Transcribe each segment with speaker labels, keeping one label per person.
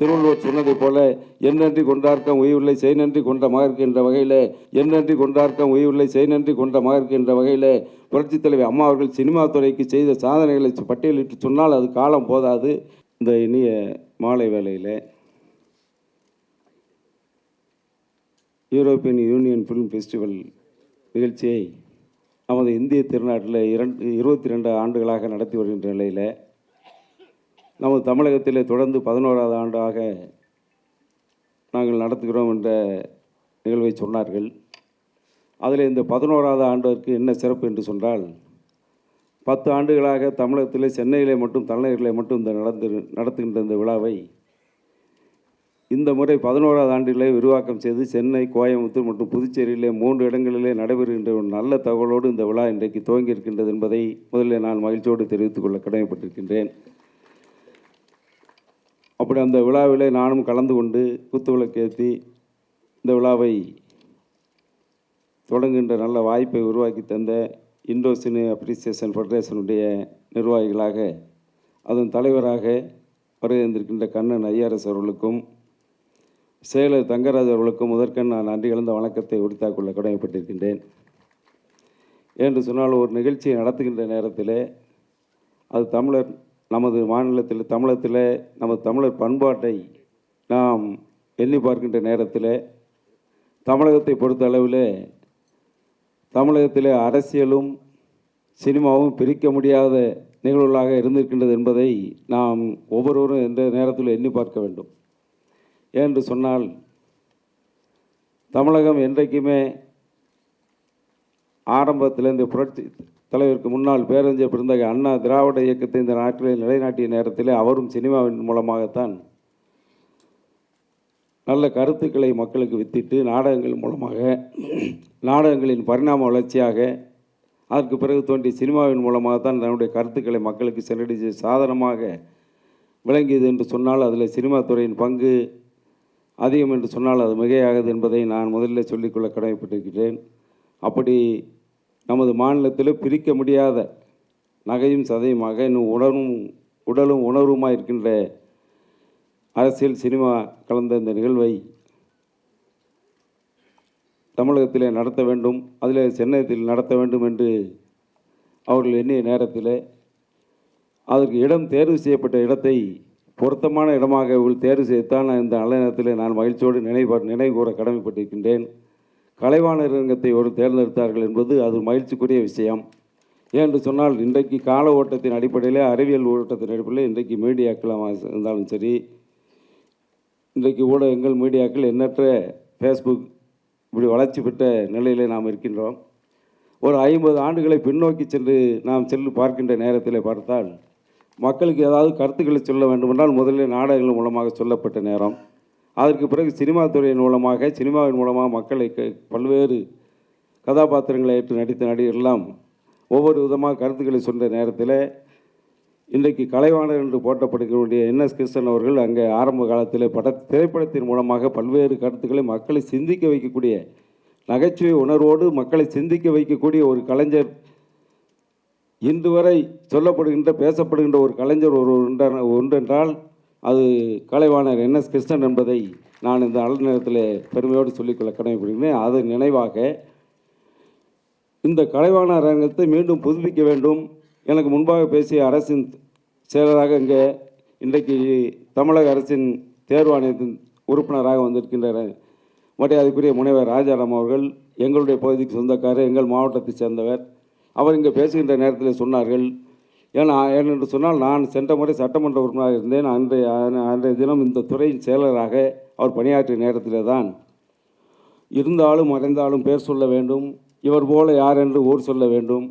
Speaker 1: திருவள்ளுவர் சொன்னதை போல என்னன்றி கொண்டார்க்கம் உயிருள்ளை செய் நன்றி கொண்ட மகற்கு என்ற வகையில் என்னன்றி கொண்டார்க்கம் உயிருள்ளை செய் நன்றி கொண்ட மகற்கு என்ற வகையில் புரட்சித் தலைவி அம்மா அவர்கள் சினிமா துறைக்கு செய்த சாதனைகளை பட்டியலிட்டு சொன்னால் அது காலம் போதாது. இந்த இனிய மாலை வேளையில் யூரோப்பியன் யூனியன் ஃபிலிம் ஃபெஸ்டிவல் நிகழ்ச்சியை நமது இந்திய திருநாட்டில் இரண்டு இருபத்தி ரெண்டு ஆண்டுகளாக நடத்தி வருகின்ற நிலையில் நமது தமிழகத்திலே தொடர்ந்து பதினோராவது ஆண்டாக நாங்கள் நடத்துகிறோம் என்ற நிகழ்வை சொன்னார்கள். அதில் இந்த பதினோராவது ஆண்டிற்கு என்ன சிறப்பு என்று சொன்னால் பத்து ஆண்டுகளாக தமிழகத்தில் சென்னையிலே மட்டும் தலைநகரிலே மட்டும் இந்த நடந்து நடத்துகின்ற இந்த விழாவை இந்த முறை பதினோராவது ஆண்டிலே விரிவாக்கம் செய்து சென்னை கோயம்புத்தூர் மற்றும் புதுச்சேரியிலே மூன்று இடங்களிலே நடைபெறுகின்ற ஒரு நல்ல தகவலோடு இந்த விழா இன்றைக்கு துவங்கி இருக்கின்றது என்பதை முதலில் நான் மகிழ்ச்சியோடு தெரிவித்துக் கொள்ள கடமைப்பட்டிருக்கின்றேன். அப்படி அந்த விழாவிலே நானும் கலந்து கொண்டு குத்துவிளக்கேற்றி இந்த விழாவை தொடங்குகின்ற நல்ல வாய்ப்பை உருவாக்கி தந்த இண்டோ சினி அப்ரிசியேஷன் ஃபெடரேஷனுடைய நிர்வாகிகளாக அதன் தலைவராக வருகின்றிருக்கின்ற கண்ணன் ஐஆர்எஸ் அவர்களுக்கும் செயலர் தங்கராஜ் அவர்களுக்கும் முதற்கண் நான் நன்றி கலந்த வணக்கத்தை உரித்தாக் கொள்ள கடமைப்பட்டிருக்கின்றேன். என்று சொன்னால் ஒரு நிகழ்ச்சியை நடத்துகின்ற நேரத்தில் அது தமிழர் நமது மாநிலத்தில் தமிழகத்தில் நமது தமிழர் பண்பாட்டை நாம் எண்ணி பார்க்கின்ற நேரத்தில் தமிழகத்தை பொறுத்த அளவில் தமிழகத்தில் அரசியலும் சினிமாவும் பிரிக்க முடியாத நிகழ்வுகளாக இருந்திருக்கின்றது என்பதை நாம் ஒவ்வொருவரும் எந்த நேரத்தில் எண்ணி பார்க்க வேண்டும். ஏன்று சொன்னால் தமிழகம் என்றைக்குமே ஆரம்பத்தில் இந்த புரட்சி தலைவருக்கு முன்னாள் பேரறிஞர் பிறந்தக அண்ணா திராவிட இயக்கத்தை இந்த நாட்டில் நிலைநாட்டிய நேரத்தில் அவரும் சினிமாவின் மூலமாகத்தான் நல்ல கருத்துக்களை மக்களுக்கு வித்திட்டு நாடகங்கள் மூலமாக நாடகங்களின் பரிணாம வளர்ச்சியாக அதற்கு பிறகு தோன்றிய சினிமாவின் மூலமாகத்தான் தன்னுடைய கருத்துக்களை மக்களுக்கு சென்றடிச்சு சாதனமாக விளங்கியது என்று சொன்னால் அதில் சினிமா துறையின் பங்கு அதிகம் என்று சொன்னால் அது மிகையாகுது என்பதை நான் முதலில் சொல்லிக்கொள்ள கடமைப்பட்டிருக்கிறேன். அப்படி நமது மாநிலத்தில் பிரிக்க முடியாத நகையும் சதையுமாக இன்னும் உணரும் உடலும் உணர்வுமாக இருக்கின்ற அரசியல் சினிமா கலந்த இந்த நிகழ்வை தமிழகத்திலே நடத்த வேண்டும் அதில் சென்னையில் நடத்த வேண்டும் என்று அவர்கள் எண்ணிய நேரத்தில் அதற்கு இடம் தேர்வு செய்யப்பட்ட இடத்தை பொருத்தமான இடமாக இவர்கள் தேர்வு செய்துத்தான் இந்த நல்ல நேரத்தில் நான் மகிழ்ச்சியோடு நினைவு நினைவு கூற கடமைப்பட்டிருக்கின்றேன். கலைவாணர் ரங்கத்தை ஒரு தேர்ந்தெடுத்தார்கள் என்பது அது மகிழ்ச்சிக்குரிய விஷயம். ஏனென்று சொன்னால் இன்றைக்கு கால ஓட்டத்தின் அடிப்படையில் அறிவியல் ஓட்டத்தின் அடிப்படையில் இன்றைக்கு மீடியாக்களாக இருந்தாலும் சரி இன்றைக்கு ஊடகங்கள் மீடியாக்கள் எண்ணற்ற ஃபேஸ்புக் இப்படி வளர்ச்சி பெற்ற நிலையிலே நாம் இருக்கின்றோம். ஒரு ஐம்பது ஆண்டுகளை பின்னோக்கி சென்று நாம் சென்று பார்க்கின்ற நேரத்தில் பார்த்தால் மக்களுக்கு ஏதாவது கருத்துக்களை சொல்ல வேண்டுமென்றால் முதலில் நாடகங்கள் மூலமாக சொல்லப்பட்ட நேரம். அதற்கு பிறகு சினிமா துறையின் மூலமாக சினிமாவின் மூலமாக மக்களை க- பல்வேறு கதாபாத்திரங்களை ஏற்று நடித்த நடிகரெல்லாம் ஒவ்வொரு விதமாக கருத்துக்களை சொன்ன நேரத்தில் இன்றைக்கு கலைவாணர் என்று போற்றப்படுகிற என்எஸ் கிருஷ்ணன் அவர்கள் அங்கே ஆரம்ப காலத்தில் பட திரைப்படத்தின் மூலமாக பல்வேறு கருத்துக்களை மக்களை சிந்திக்க வைக்கக்கூடிய நகைச்சுவை உணர்வோடு மக்களை சிந்திக்க வைக்கக்கூடிய ஒரு கலைஞர் இன்று வரை சொல்லப்படுகின்ற பேசப்படுகின்ற ஒரு கலைஞர் ஒரு ஒன்றென்றால் அது கலைவாணர் என்எஸ் கிருஷ்ணன் என்பதை நான் இந்த நல்ல நேரத்தில் பெருமையோடு சொல்லிக்கொள்ள கடமைப்படுகிறேன் அது நினைவாக இந்த கலைவாணர் அரங்கத்தை மீண்டும் புதுப்பிக்க வேண்டும். எனக்கு முன்பாக பேசிய அரசின் செயலராக இங்கே இன்றைக்கு தமிழக அரசின் தேர்வாணையத்தின் உறுப்பினராக வந்திருக்கின்ற மரியாதைக்குரிய முனைவர் ராஜாராம் அவர்கள் எங்களுடைய பகுதிக்கு சொந்தக்காரர் எங்கள் மாவட்டத்தைச் சேர்ந்தவர். அவர் இங்கே பேசுகின்ற நேரத்தில் சொன்னார்கள் ஏன்னா ஏனென்று சொன்னால் நான் சென்ற முறை சட்டமன்ற உறுப்பினராக இருந்தேன். அன்றைய அன்றைய தினம் இந்த துறையின் செயலராக அவர் பணியாற்றிய நேரத்திலே தான். இருந்தாலும் மறைந்தாலும் பேர் சொல்ல வேண்டும். இவர் போல யார் என்று ஊர் சொல்ல வேண்டும்.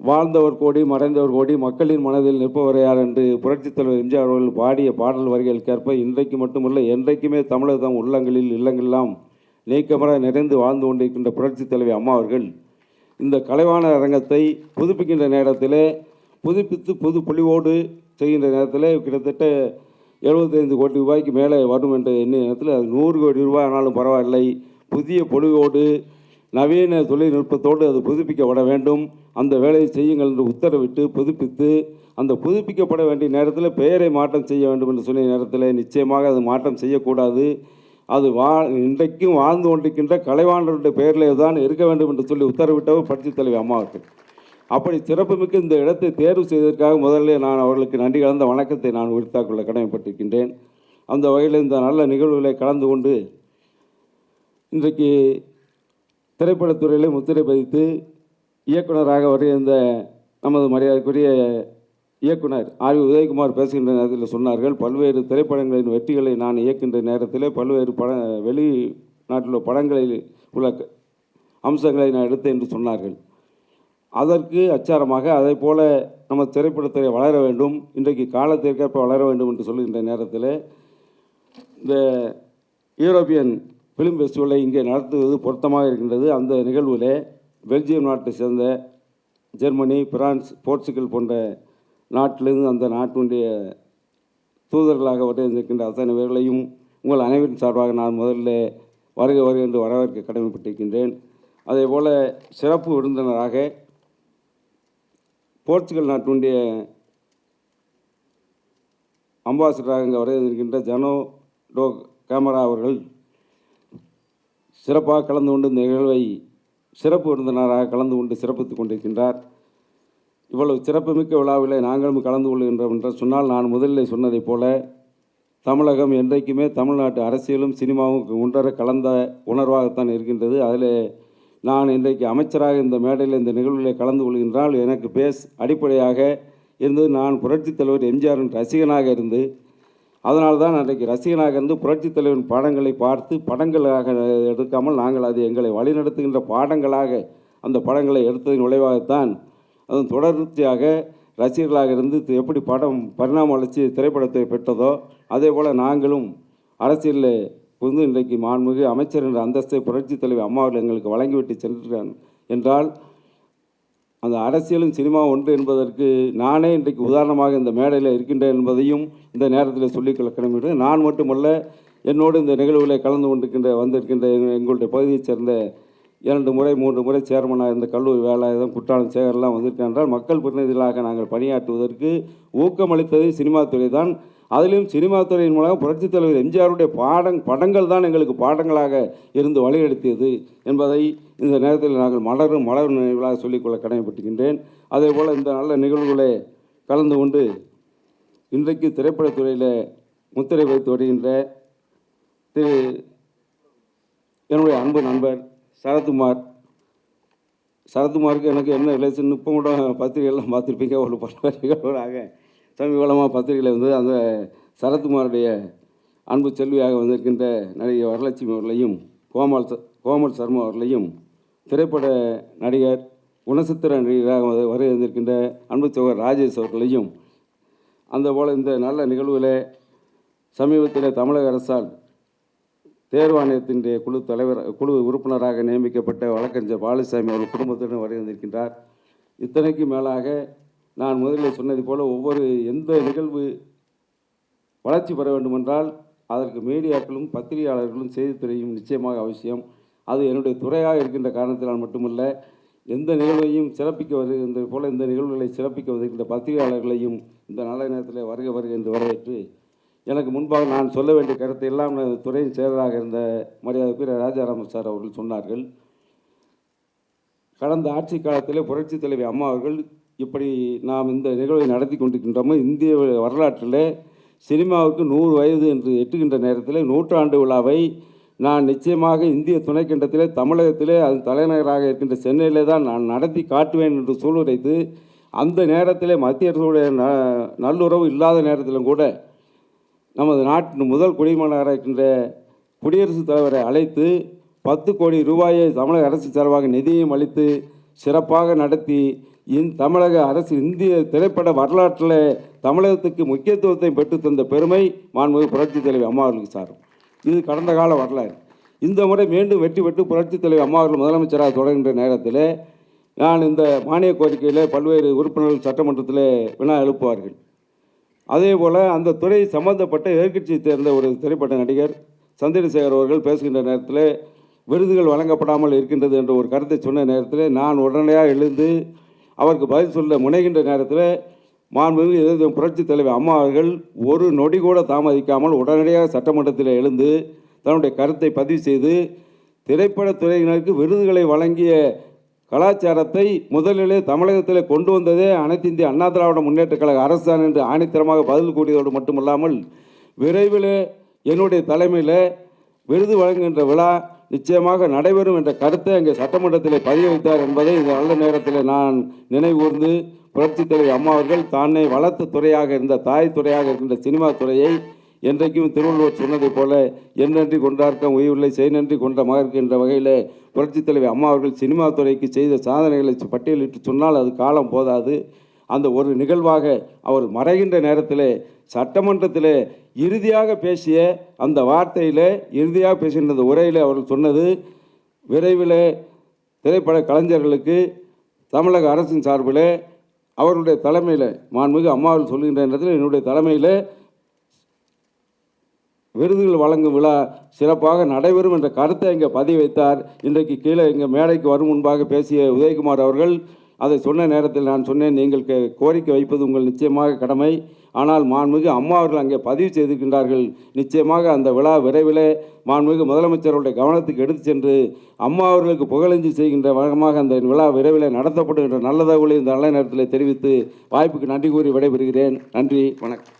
Speaker 1: வாழ்ந்தவர் கோடி மறைந்தவர் கோடி மக்களின் மனதில் நிற்பவர் யார் என்று புரட்சித் தலைவர் எம்ஜிஆர் அவர்கள் பாடிய பாடல் வரிகளுக்கேற்ப இன்றைக்கு மட்டுமல்ல என்றைக்குமே தமிழகம் உள்ளங்களில் இல்லங்களெல்லாம் நீக்கமர நிறைந்து வாழ்ந்து கொண்டிருக்கின்ற புரட்சித் தலைவி அம்மா அவர்கள் இந்த கலைவாணர் அரங்கத்தை புதுப்பிக்கின்ற நேரத்தில் புதுப்பித்து புது பொலிவோடு செய்கின்ற நேரத்தில் கிட்டத்தட்ட எழுபத்தைந்து கோடி ரூபாய்க்கு மேலே வரும் என்ற எண்ணிய நேரத்தில் அது நூறு கோடி ரூபாய் ஆனாலும் பரவாயில்லை. புதிய பொலிவோடு நவீன தொழில்நுட்பத்தோடு அது புதுப்பிக்கப்பட வேண்டும். அந்த வேலையை செய்யுங்கள் என்று உத்தரவிட்டு புதுப்பித்து அந்த புதுப்பிக்கப்பட வேண்டிய நேரத்தில் பெயரை மாற்றம் செய்ய வேண்டும் என்று சொன்ன நேரத்தில் நிச்சயமாக அது மாற்றம் செய்யக்கூடாது. அது வா இன்றைக்கும் வாழ்ந்து கொண்டிருக்கின்ற கலைவாணருடைய பெயரிலே தான் இருக்க வேண்டும் என்று சொல்லி உத்தரவிட்டவர் புரட்சித் தலைவி அம்மா அவர்கள். அப்படி சிறப்புமிக்க இந்த இடத்தை தேர்வு செய்ததற்காக முதல்ல நான் அவர்களுக்கு நன்றி கலந்த வணக்கத்தை நான் உரித்தாக் கொள்ள கடமைப்பட்டிருக்கின்றேன். அந்த வகையில் இந்த நல்ல நிகழ்வுகளை கலந்து கொண்டு இன்றைக்கு திரைப்படத்துறையிலே முத்திரை பதித்து இயக்குனராக வருகின்ற நமது மரியாதைக்குரிய இயக்குனர் ஆர் வி உதயகுமார் பேசுகின்ற நேரத்தில் சொன்னார்கள் பல்வேறு திரைப்படங்களின் வெற்றிகளை நான் இயக்கின்ற நேரத்தில் பல்வேறு பட வெளிநாட்டில் உள்ள படங்களில் உள்ள அம்சங்களை நான் எடுத்தேன் என்று சொன்னார்கள். அதற்கு அச்சாரமாக அதை போல நம்ம திரைப்படத்துறை வளர வேண்டும் இன்றைக்கு காலத்திற்கேற்ப வளர வேண்டும் என்று சொல்லுகின்ற நேரத்தில் இந்த யூரோப்பியன் ஃபிலிம் ஃபெஸ்டிவலை இங்கே நடத்துவது பொருத்தமாக இருக்கின்றது. அந்த நிகழ்வில் பெல்ஜியம் நாட்டை சேர்ந்த ஜெர்மனி பிரான்ஸ் போர்ச்சுகல் போன்ற நாட்டிலிருந்து அந்த நாட்டினுடைய தூதர்களாக வருகின்ற அத்தனை பேர்களையும் உங்கள் அனைவரின் சார்பாக நான் முதல்ல வருக வருக என்று வரவேற்க கடமைப்பட்டிருக்கின்றேன். அதே போல் சிறப்பு விருந்தினராக போர்ச்சுகல் நாட்டினுடைய அம்பாசிடராக இங்கே வருகின்ற ஜனோ டோ கேமரா அவர்கள் சிறப்பாக கலந்து கொண்டு இந்த நிகழ்வை சிறப்பு விருந்தினராக கலந்து கொண்டு சிறப்பித்துக் கொண்டிருக்கின்றார். இவ்வளவு சிறப்புமிக்க விழாவில் நாங்களும் கலந்து கொள்கின்றோம் என்று சொன்னால் நான் முதலில் சொன்னதைப் போல தமிழகம் என்றைக்குமே தமிழ்நாட்டு அரசியலும் சினிமாவும் ஒன்றர கலந்த உணர்வாகத்தான் இருக்கின்றது. அதில் நான் இன்றைக்கு அமைச்சராக இந்த மேடையில் இந்த நிகழ்வில் கலந்து கொள்கின்றால் எனக்கு பேஸ் அடிப்படையாக இருந்து நான் புரட்சித் தலைவர் எம்ஜிஆரின் ரசிகனாக இருந்து அதனால் தான் அன்றைக்கு ரசிகனாக இருந்து புரட்சித் தலைவரின் பாடங்களை பார்த்து படங்களாக எடுக்காமல் நாங்கள் அது எங்களை வழிநடத்துகின்ற பாடங்களாக அந்த படங்களை எடுத்ததன் விளைவாகத்தான் அதுவும் தொடர்ச்சியாக ரசிகர்களாக இருந்து எப்படி படம் பரிணாம வளர்ச்சி திரைப்படத்தை பெற்றதோ அதே போல் நாங்களும் அரசியலில் புகுந்து இன்றைக்கு மாண்புமிகு அமைச்சர் என்ற அந்தஸ்தை புரட்சித் தலைவர் அம்மாவில் எங்களுக்கு வழங்கிவிட்டு சென்றான் என்றால் அந்த அரசியலும் சினிமா ஒன்று என்பதற்கு நானே இன்றைக்கு உதாரணமாக இந்த மேடையில் இருக்கின்றேன் என்பதையும் இந்த நேரத்தில் சொல்லிக் கடமை நான் மட்டுமல்ல என்னோடு இந்த நிகழ்வுகளை கலந்து கொண்டிருக்கின்ற வந்திருக்கின்ற எங்களுடைய பகுதியைச் சேர்ந்த இரண்டு முறை மூன்று முறை சேர்மனாக இருந்த கல்லூரி வேலாயுதம் குற்றாலம் சேகர்லாம் வந்திருக்கேன் என்றால் மக்கள் பிரதிநிதிகளாக நாங்கள் பணியாற்றுவதற்கு ஊக்கமளித்தது சினிமா துறை தான். அதிலும் சினிமா துறையின் மூலம் புரட்சித் தலைவர் எம்ஜிஆருடைய பாடங் படங்கள் தான் எங்களுக்கு பாடங்களாக இருந்து வழிநடத்தியது என்பதை இந்த நேரத்தில் நாங்கள் மலரும் மலர் நினைவுகளாக சொல்லிக்கொள்ள கடமைப்பட்டுகின்றேன் அதே போல் இந்த நல்ல நிகழ்வுகளை கலந்து கொண்டு இன்றைக்கு திரைப்படத்துறையில் முத்திரை வைத்து வருகின்ற திரு என்னுடைய அன்பு நண்பர் சரத்குமார். சரத்குமாருக்கு எனக்கு என்ன ரிலேஷன் இப்போ கூட பத்திரிகைலாம் பார்த்துருப்பீங்க. ஒரு பல நிகழ்வுகளாக சமீபகாலமாக பத்திரிகையில் வந்து அந்த சரத்குமாருடைய அன்பு செல்வியாக வந்திருக்கின்ற நடிகை வரலட்சுமி அவர்களையும் கோமல் ச- கோமல் சர்மா அவர்களையும் திரைப்பட நடிகர் குணசித்திர நடிகராக வ- வர வந்திருக்கின்ற அன்பு சோகர் ராஜேஷ் அவர்களையும் அந்த போல் இந்த நல்ல நிகழ்வில் சமீபத்தில் தமிழக அரசால் தேர்வாணையத்தினுடைய குழு தலைவர் குழு உறுப்பினராக நியமிக்கப்பட்ட வழக்கறிஞர் பாலுசாமி அவர்கள் குடும்பத்துடன் வருகின்றிருக்கின்றார் இத்தனைக்கு மேலாக நான் முதலில் சொன்னது போல் ஒவ்வொரு எந்த நிகழ்வு வளர்ச்சி பெற வேண்டுமென்றால் அதற்கு மீடியாக்களும் பத்திரிகையாளர்களும் செய்தித்துறையும் நிச்சயமாக அவசியம். அது என்னுடைய துறையாக இருக்கின்ற காரணத்தினால் மட்டுமல்ல எந்த நிகழ்வையும் சிறப்பிக்க வருகின்ற போல இந்த நிகழ்வுகளை சிறப்பிக்க வருகின்ற பத்திரிகையாளர்களையும் இந்த நல்ல நேரத்தில் வருக வருக என்று வரவேற்று எனக்கு முன்பாக நான் சொல்ல வேண்டிய கருத்தை எல்லாம் எனது துறையின் செயலராக இருந்த மரியாதைக்குரிய ராஜாராம சார் அவர்கள் சொன்னார்கள். கடந்த ஆட்சி காலத்தில் புரட்சி தலைவி அம்மா அவர்கள் இப்படி நாம் இந்த நிகழ்வை நடத்தி கொண்டிருக்கின்றோமோ இந்திய வரலாற்றில் சினிமாவுக்கு நூறு வயது என்று எட்டுகின்ற நேரத்தில் நூற்றாண்டு விழாவை நான் நிச்சயமாக இந்திய துணைக்கண்டத்திலே தமிழகத்திலே அது தலைநகராக இருக்கின்ற சென்னையிலே தான் நான் நடத்தி காட்டுவேன் என்று சூளுரைத்து அந்த நேரத்திலே மத்திய அரசுடைய ந நல்லுறவு இல்லாத நேரத்திலும் கூட நமது நாட்டின் முதல் குடிமகனாக இருக்கின்ற குடியரசுத் தலைவரை அழைத்து பத்து கோடி ரூபாயை தமிழக அரசு சார்பாக நிதியும் அளித்து சிறப்பாக நடத்தி இந் தமிழக அரசு இந்திய திரைப்பட வரலாற்றில் தமிழகத்துக்கு முக்கியத்துவத்தை பெற்று தந்த பெருமை மாண்புமிகு புரட்சித் தலைவி அம்மா அவர்களுக்கு இது கடந்த கால வரலாறு. இந்த முறை மீண்டும் வெற்றி பெற்று புரட்சித் தலைவி அம்மா அவர்கள் முதலமைச்சராக தொடர்கின்ற நேரத்தில் நான் இந்த மானிய கோரிக்கையில் பல்வேறு உறுப்பினர்கள் சட்டமன்றத்தில் வினா எழுப்புவார்கள். அதே போல் அந்த துறை சம்பந்தப்பட்ட எதிர்க்கட்சியை சேர்ந்த ஒரு திரைப்பட நடிகர் சந்திரசேகர் அவர்கள் பேசுகின்ற நேரத்தில் விருதுகள் வழங்கப்படாமல் இருக்கின்றது என்ற ஒரு கருத்தை சொன்ன நேரத்தில் நான் உடனடியாக எழுந்து அவருக்கு பதில் சொல்ல முனைகின்ற நேரத்தில் மாண்புமிகு எதிர்த்து புரட்சித் தலைவர் அம்மா அவர்கள் ஒரு நொடி கூட தாமதிக்காமல் உடனடியாக சட்டமன்றத்தில் எழுந்து தன்னுடைய கருத்தை பதிவு செய்து திரைப்படத் துறையினருக்கு விருதுகளை வழங்கிய கலாச்சாரத்தை முதலிலே தமிழகத்தில் கொண்டு வந்ததே அனைத்து இந்திய அண்ணா திராவிட முன்னேற்றக் கழக அரசான் என்று ஆணித்தரமாக பதில் கூடியதோடு மட்டுமல்லாமல் விரைவில் என்னுடைய தலைமையில் விருது வழங்குகின்ற விழா நிச்சயமாக நடைபெறும் என்ற கருத்தை அங்கே சட்டமன்றத்தில் பதிய வைத்தார் என்பதை இந்த நல்ல நேரத்தில் நான் நினைவூர்ந்து புரட்சித் தலைவர் அம்மா அவர்கள் தானே வளர்த்த துறையாக இருந்த தாய் துறையாக இருக்கின்ற சினிமா துறையை என்றைக்கும் திருவள்ளுவர் சொன்னதைப் போல என்னன்றி கொண்டார்க்கம் உயிரில்லை செய் நன்றி கொண்ட மகற்கு என்ற வகையில் புரட்சித் தலைவர் அம்மா அவர்கள் சினிமா துறைக்கு செய்த சாதனைகளை பட்டியலிட்டு சொன்னால் அது காலம் போதாது. அந்த ஒரு நிகழ்வாக அவர் மறைகின்ற நேரத்தில் சட்டமன்றத்தில் இறுதியாக பேசிய அந்த வார்த்தையில் இறுதியாக பேசின அந்த உரையில் அவர் சொன்னது விரைவில் திரைப்பட கலைஞர்களுக்கு தமிழக அரசின் சார்பில் அவருடைய தலைமையில் மாண்புமிகு அம்மாவில் சொல்கின்ற நேரத்தில் என்னுடைய தலைமையில் விருதுகள் வழங்கும் விழா சிறப்பாக நடைபெறும் என்ற கருத்தை இங்கே பதிவு வைத்தார் இன்றைக்கு கீழே இங்கே மேடைக்கு வரும் முன்பாக பேசிய உதயகுமார் அவர்கள் அதை சொன்ன நேரத்தில் நான் சொன்னேன் நீங்கள் கோரிக்கை வைப்பது உங்கள் நிச்சயமாக கடமை. ஆனால் மாண்புமிகு அம்மா அவர்கள் அங்கே பதிவு செய்திருக்கின்றார்கள். நிச்சயமாக அந்த விழா விரைவில் மாண்புமிகு முதலமைச்சருடைய கவனத்துக்கு எடுத்து சென்று அம்மா அவர்களுக்கு புகழஞ்சி செய்கின்ற வகமாக அந்த விழா விரைவில் நடத்தப்படுகின்ற நல்ல தகவலை இந்த நல்ல நேரத்தில் தெரிவித்து வாய்ப்புக்கு நன்றி கூறி விடைபெறுகிறேன். நன்றி வணக்கம்.